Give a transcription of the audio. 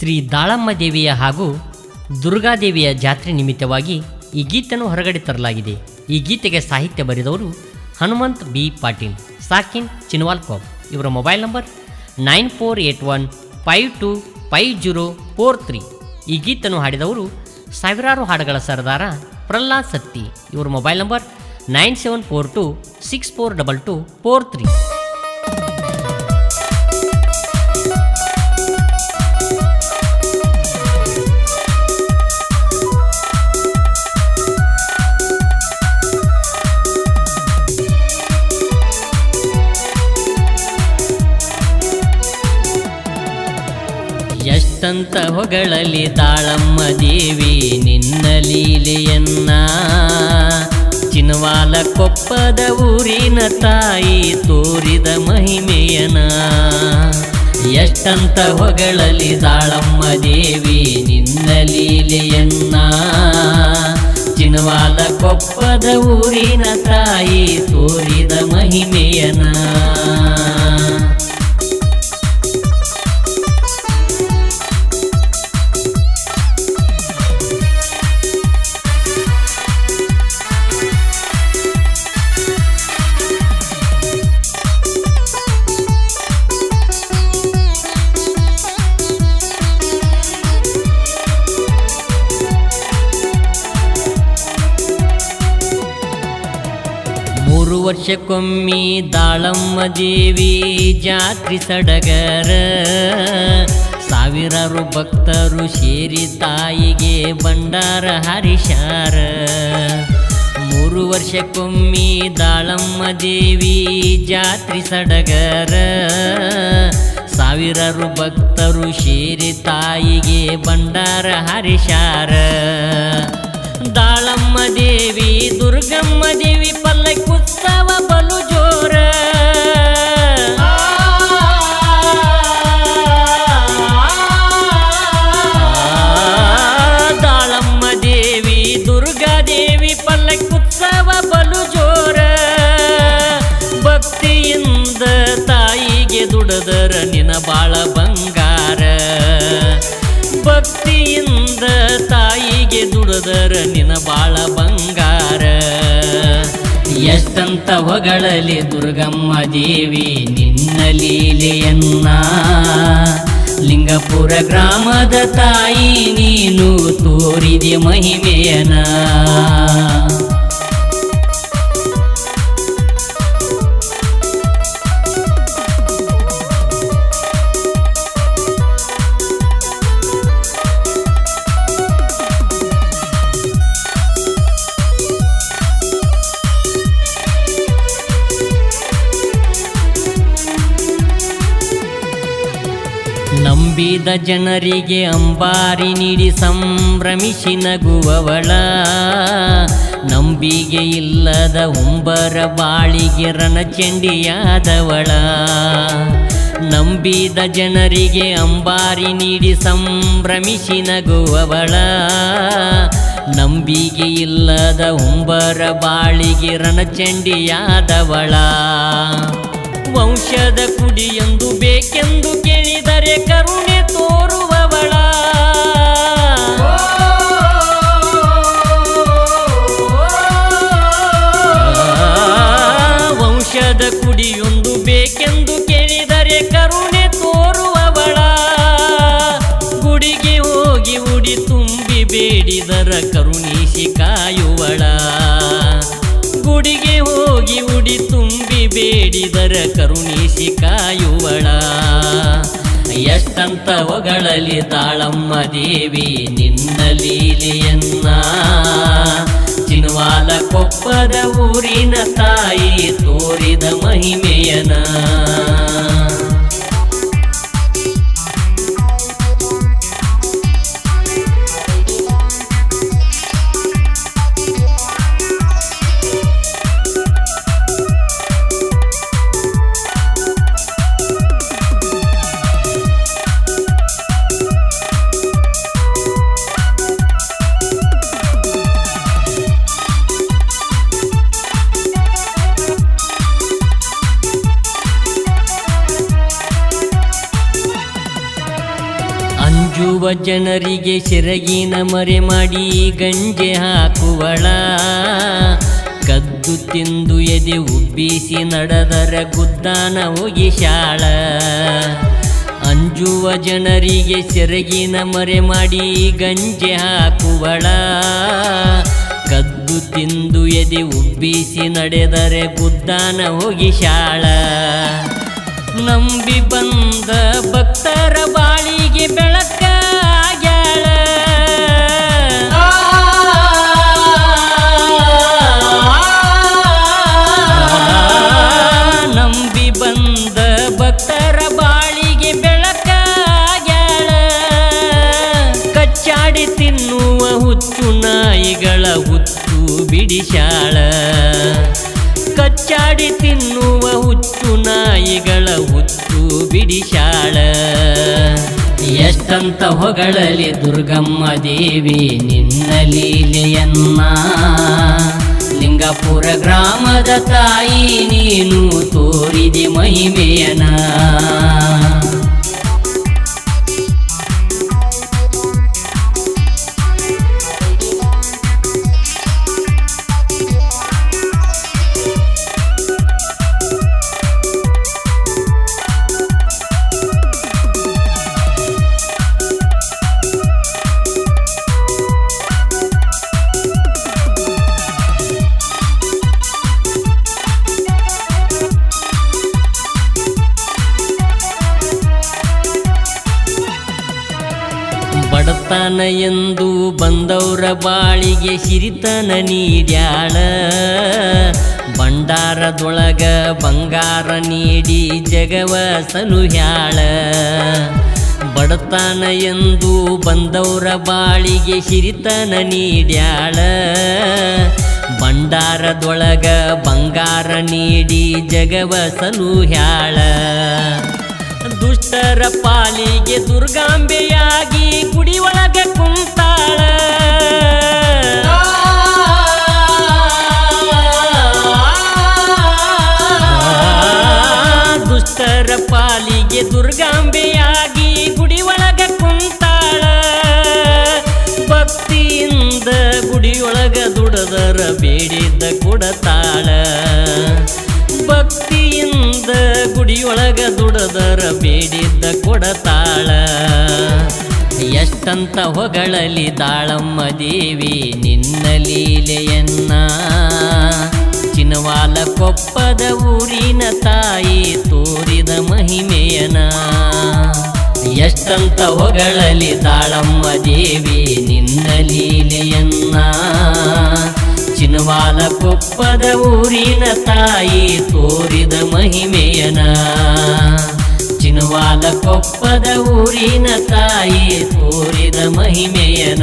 ಶ್ರೀ ದಾಳಮ್ಮ ದೇವಿಯ ಹಾಗೂ ದುರ್ಗಾದೇವಿಯ ಜಾತ್ರೆ ನಿಮಿತ್ತವಾಗಿ ಈ ಗೀತನ್ನು ಹೊರಗಡೆ ತರಲಾಗಿದೆ. ಈ ಗೀತೆಗೆ ಸಾಹಿತ್ಯ ಬರೆದವರು ಹನುಮಂತ್ ಬಿ. ಪಾಟೀಲ್, ಸಾಕಿನ್ ಚಿನ್ವಾಲ್ ಕಾಪ್ ಇವರ mobile number nine four eight one five two five zero four three. ಈ ಗೀತನ್ನು ಹಾಡಿದವರು ಸಾವಿರಾರು ಹಾಡುಗಳ ಸರದಾರ ಪ್ರಹ್ಲಾದ್ ಸತ್ತಿ. ಇವರ mobile number nine seven four two six four double two four three. ಎಷ್ಟಂತ ಹೊಗಳಲಿ ತಾಳಮ್ಮ ದೇವಿ ನಿನ್ನ ಲೀಲೆಯನ್ನ. ಚಿನ್ವಾಲ ಕೊಪ್ಪದ ಊರಿನ ತಾಯಿ ತೋರಿದ ಮಹಿಮೆಯನ ಎಷ್ಟಂತ ಹೊಗಳಲಿ ತಾಳಮ್ಮ ದೇವಿ ನಿನ್ನ ಲೀಲೆಯನ್ನ. ಚಿನ್ವಾಲ ಕೊಪ್ಪದ ಊರಿನ ತಾಯಿ ತೋರಿದ ಮಹಿಮೆಯನ ಮೂರು ವರ್ಷಕ್ಕೊಮ್ಮಿ ದಾಳಮ್ಮ ದೇವಿ ಜಾತ್ರಿ ಸಡಗರ. ಸಾವಿರಾರು ಭಕ್ತರು ಸೇರಿ ತಾಯಿಗೆ ಭಂಡಾರ ಹರಿಶಾರ. ಮೂರು ವರ್ಷಕ್ಕೊಮ್ಮಿ ದಾಳಮ್ಮ ದೇವಿ ಜಾತ್ರಿ ಸಡಗರ. ಸಾವಿರಾರು ಭಕ್ತರು ಸೇರಿ ತಾಯಿಗೆ ಭಂಡಾರ ಹರಿಶಾರ. ದಾಳಮ್ಮ ದೇವಿ, ದುರ್ಗಮ್ಮ ದೇವಿ ಎಷ್ಟಂತ ಹೊಗಳಲಿ ದುರ್ಗಮ್ಮ ದೇವಿ ನಿನ್ನ ಲೀಲೆಯನ್ನ. ಲಿಂಗಪುರ ಗ್ರಾಮದ ತಾಯಿ ನೀನು ತೋರಿದೆ ಮಹಿಮೆಯನ ನಂಬಿದ ಜನರಿಗೆ ಅಂಬಾರಿ ನೀಡಿ ಸಂಭ್ರಮಿಸಿ ನಗುವವಳ. ನಂಬಿಗೆ ಇಲ್ಲದ ಉಂಬರ ಬಾಳಿಗೆ ರಣಚಂಡಿಯಾದವಳ. ನಂಬಿದ ಜನರಿಗೆ ಅಂಬಾರಿ ನೀಡಿ ಸಂಭ್ರಮಿಸಿ ನಗುವವಳ. ನಂಬಿಗೆ ಇಲ್ಲದ ಉಂಬರ ಬಾಳಿಗೆ ರಣಚಂಡಿಯಾದವಳ. ವಂಶದ ಕುಡಿಯೊಂದು ಬೇಕೆಂದು ಕೇಳಿದರೆ ಕರುಣೆ ತೋರುವವಳ. ವಂಶದ ಕುಡಿಯೊಂದು ಬೇಕೆಂದು ಕೇಳಿದರೆ ಕರುಣೆ ತೋರುವವಳ. ಗುಡಿಗೆ ಹೋಗಿ ಉಡಿ ತುಂಬಿ ಬೇಡಿದರ ಕರುಣಿಸಿ ಕಾಯುವಳ ಗುಡಿಗೆ ಹೋಗಿ ಉಡಿ ಬೇಡಿದರ ಕರುಣಿಸಿ ಕಾಯುವಳ ಎಷ್ಟಂತ ಹೊಗಳಲಿ ತಾಳಮ್ಮ ದೇವಿ ನಿನ್ನ ಲೀಲೆಯನ್ನ. ಚಿನ್ವಾಲ ಕೊಪ್ಪದ ಊರಿನ ತಾಯಿ ತೋರಿದ ಮಹಿಮೆಯನ ಅಂಜುವ ಜನರಿಗೆ ಸೆರಗಿನ ಮರೆ ಮಾಡಿ ಗಂಜೆ ಹಾಕುವಳ. ಕದ್ದು ತಿಂದು ಎದೆ ಉಬ್ಬಿಸಿ ನಡೆದರ ಗುದ್ದಾನ ಹೋಗಿ ಶಾಳ ಅಂಜುವ ಜನರಿಗೆ ಸೆರಗಿನ ಮರೆ ಮಾಡಿ ಗಂಜೆ ಹಾಕುವಳ. ಕದ್ದು ತಿಂದು ಎದೆ ಉಬ್ಬಿಸಿ ನಡೆದರೆ ಗುದ್ದಾನ ಹೋಗಿ ಶಾಳ ನಂಬಿ ಬಂದ ಭಕ್ತರ ಬಾಳಿಗೆ ನಾಯಿಗಳ ಹುಚ್ಚು ಬಿಡಿಶಾಳ ಕಚ್ಚಾಡಿ ತಿನ್ನುವ ಹುಚ್ಚು ನಾಯಿಗಳ ಹುಚ್ಚು ಬಿಡಿಶಾಳ ಎಷ್ಟಂತ ಹೊಗಳಲಿ ದುರ್ಗಮ್ಮ ದೇವಿ ನಿನ್ನ ಲೀಲೆಯನ್ನ. ಲಿಂಗಪುರ ಗ್ರಾಮದ ತಾಯಿ ನೀನು ತೋರಿದೆ ಮಹಿಮೆಯನ ಎಂದು ಬಂದವರ ಬಾಳಿಗೆ ಹಿರಿತನ ನೀಡ್ಯಾಳ. ಭಂಡಾರದೊಳಗ ಬಂಗಾರ ನೀಡಿ ಜಗವ ಸಲುಹ್ಯಾಳ ಬಡತನ ಎಂದು ಬಂದವರ ಬಾಳಿಗೆ ಹಿರಿತನ ನೀಡ್ಯಾಳ. ಭಂಡಾರದೊಳಗ ಬಂಗಾರ ನೀಡಿ ಜಗವ ಸಲುಹ್ಯಾಳ ದುಷ್ಟರ ಪಾಲಿಗೆ ದುರ್ಗಾಂಬೆಯಾಗಿ ಒಳಗೆ ಕುಂತಾಳ. ದುಷ್ಟರ ಪಾಲಿಗೆ ದುರ್ಗಾಂಬೆಯಾಗಿ ಗುಡಿ ಒಳಗೆ ಕುಂತಾಳ. ಭಕ್ತಿಯಿಂದ ಗುಡಿಯೊಳಗ ದುಡದರ ಬೇಡಿದ್ದ ಕೊಡತಾಳ. ಭಕ್ತಿಯಿಂದ ಗುಡಿಯೊಳಗ ದುಡದರ ಬೇಡಿದ್ದ ಕೊಡತಾಳ. ಎಷ್ಟಂತ ಹೊಗಳಲಿ ದಾಳಮ್ಮ ದೇವಿ ನಿನ್ನ ಲೀಲೆಯನ್ನ. ಚಿನವಾಲ ಕೊಪ್ಪದ ಊರಿನ ತಾಯಿ ತೋರಿದ ಮಹಿಮೆಯನ ಎಷ್ಟಂತ ಹೊಗಳಲಿ ದಾಳಮ್ಮ ದೇವಿ ನಿನ್ನ ಲೀಲೆಯನ್ನ. ಚಿನವಾಲ ಕೊಪ್ಪದ ಊರಿನ ತಾಯಿ ತೋರಿದ ಮಹಿಮೆಯನ. ಚಿನ್ನವಾಲ ಕೊಪ್ಪದ ಊರಿನ ತಾಯಿ ತೋರಿದ ಮಹಿಮೆಯನ.